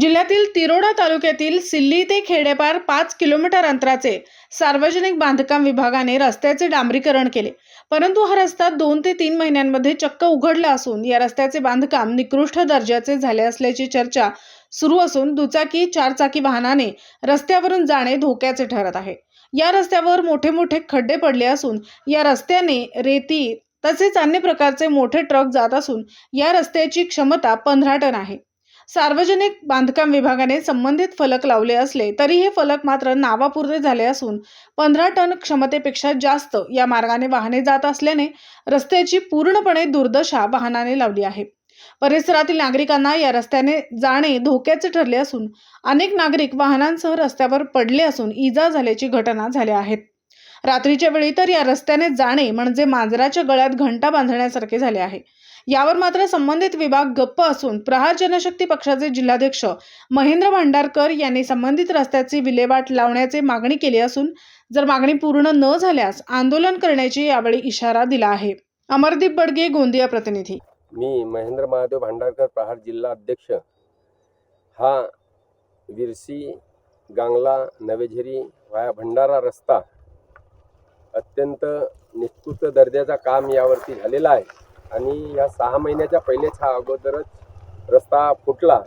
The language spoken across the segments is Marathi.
जिल्ह्यातील तिरोडा तालुक्यातील सिल्ली ते खेडेपार पाच किलोमीटर अंतराचे सार्वजनिक बांधकाम विभागाने रस्त्याचे डांबरीकरण केले. परंतु हा रस्ता दोन ते तीन महिन्यांमध्ये चक्क उघडला असून या रस्त्याचे बांधकाम निकृष्ट दर्जाचे झाले असल्याची चर्चा सुरू असून दुचाकी चारचाकी वाहनाने रस्त्यावरून जाणे धोक्याचे ठरत आहे. या रस्त्यावर मोठे मोठे खड्डे पडले असून या रस्त्याने रेती तसेच अन्य प्रकारचे मोठे ट्रक जात असून या रस्त्याची क्षमता पंधरा टन आहे. सार्वजनिक बांधकाम विभागाने संबंधित फलक लावले असले तरी हे फलक मात्र नावापुरते झाले असून पंधरा टन क्षमतेपेक्षा जास्त या मार्गाने वाहने जात असल्याने रस्त्याची पूर्णपणे दुर्दशा वाहनाने लावली आहे. परिसरातील नागरिकांना या रस्त्याने जाणे धोक्याचे ठरले असून अनेक नागरिक वाहनांसह रस्त्यावर पडले असून इजा झाल्याची घटना झाल्या आहेत. रात्रीच्या वेळी तर या रस्त्याने जाणे म्हणजे मांजराच्या गळ्यात घंटा बांधण्यासारखे झाले आहे. यावर मात्र संबंधित विभाग गप्प असून प्रहार जनशक्ती पक्षाचे जिल्हाध्यक्ष महेंद्र भांडारकर यांनी संबंधित रस्त्याची विल्हेवाट लावण्याचे मागणी केली असून जर मागणी पूर्ण न झाल्यास आंदोलन करण्याची यावेळी इशारा दिला आहे. अमरदीप बडगे गोंदिया प्रतिनिधी. मी महेंद्र महादेव भांडारकर प्रहार जिल्हा अध्यक्ष. हा विरसी गांगला नवेझेरी वाया भंडारा रस्ता अत्यंत निकृष्ट दर्जाचा काम यावरती झालेला आहे. आणि या सहा महिन्याच्या पहिलेच हा अगोदरच रस्ता फुटला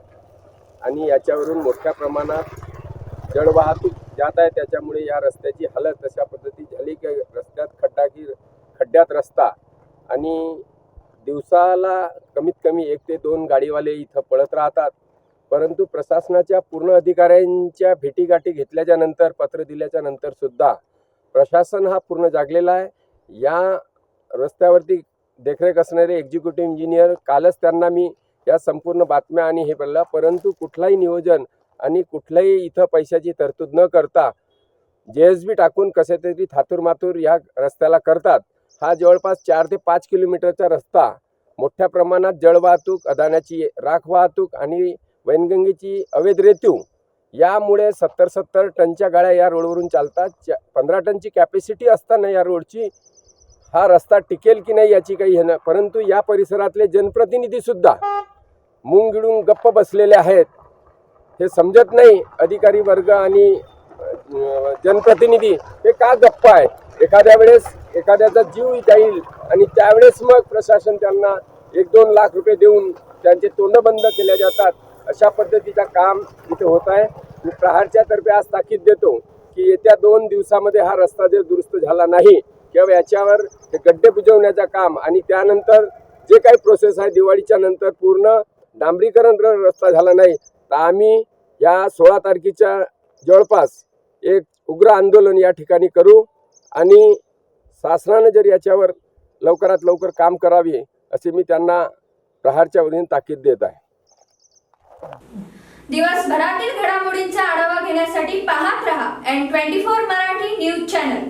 आणि याच्यावरून मोठ्या प्रमाणात जडवाहतूक जात आहे. त्याच्यामुळे या रस्त्याची हालत अशा पद्धती झाली की रस्त्यात खड्डा की खड्ड्यात रस्ता आणि दिवसाला कमीत कमी एक ते दोन गाडीवाले इथं पळत राहतात. परंतु प्रशासनाच्या पूर्ण अधिकाऱ्यांच्या भेटीगाठी घेतल्याच्या नंतर पत्र दिल्याच्या नंतर सुद्धा प्रशासन हा पूर्ण जागलेला आहे. या रस्त्यावरती देखरेख असणारे एक्झिक्युटिव्ह इंजिनियर कालच त्यांना मी या संपूर्ण बातम्या आणि हे बोलला. परंतु कुठलाही नियोजन आणि कुठल्याही इथं पैशाची तरतूद न करता जे एस बी टाकून कसे तरी थातूरमातूर या रस्त्याला करतात. हा जवळपास चार ते पाच किलोमीटरचा रस्ता मोठ्या प्रमाणात जळवाहतूक अदाण्याची राख वाहतूक आणि वैनगंगेची अवैध रेतीव यामुळे सत्तर सत्तर टनच्या गाड्या या रोडवरून चालतात. च्या पंधरा टनची कॅपॅसिटी असताना या रोडची हा रस्ता टिकेल की नाही याची काही हे परंतु या परिसरातले जनप्रतिनिधीसुद्धा मुंगिडून गप्प बसलेले आहेत. हे समजत नाही अधिकारी वर्ग आणि जनप्रतिनिधी हे का गप्प आहेत. एखाद्या वेळेस एखाद्याचा जीव जाईल आणि त्यावेळेस मग प्रशासन त्यांना एक दोन लाख रुपये देऊन त्यांचे तोंड बंद केल्या जातात. अशा पद्धतीचं काम इथे होत आहे. मी प्रहारच्या तर्फे आज ताकीद देतो की येत्या दोन दिवसामध्ये हा रस्ता जर दुरुस्त झाला नाही किंवा याच्यावर हे गड्डे बुजवण्याचं काम आणि त्यानंतर जे काही प्रोसेस आहे दिवाळीच्या नंतर पूर्ण डांबरीकरण रस्ता झाला नाही तर आम्ही या सोळा तारखेच्या जवळपास एक उग्र आंदोलन या ठिकाणी करू आणि शासनानं जर याच्यावर लवकरात लवकर काम करावे असे मी त्यांना प्रहारच्या वतीने ताकीद देत आहे. दिवसभरातील घडामोडींचा आढावा घेण्यासाठी पाहत रहा N twenty four Marathi news channel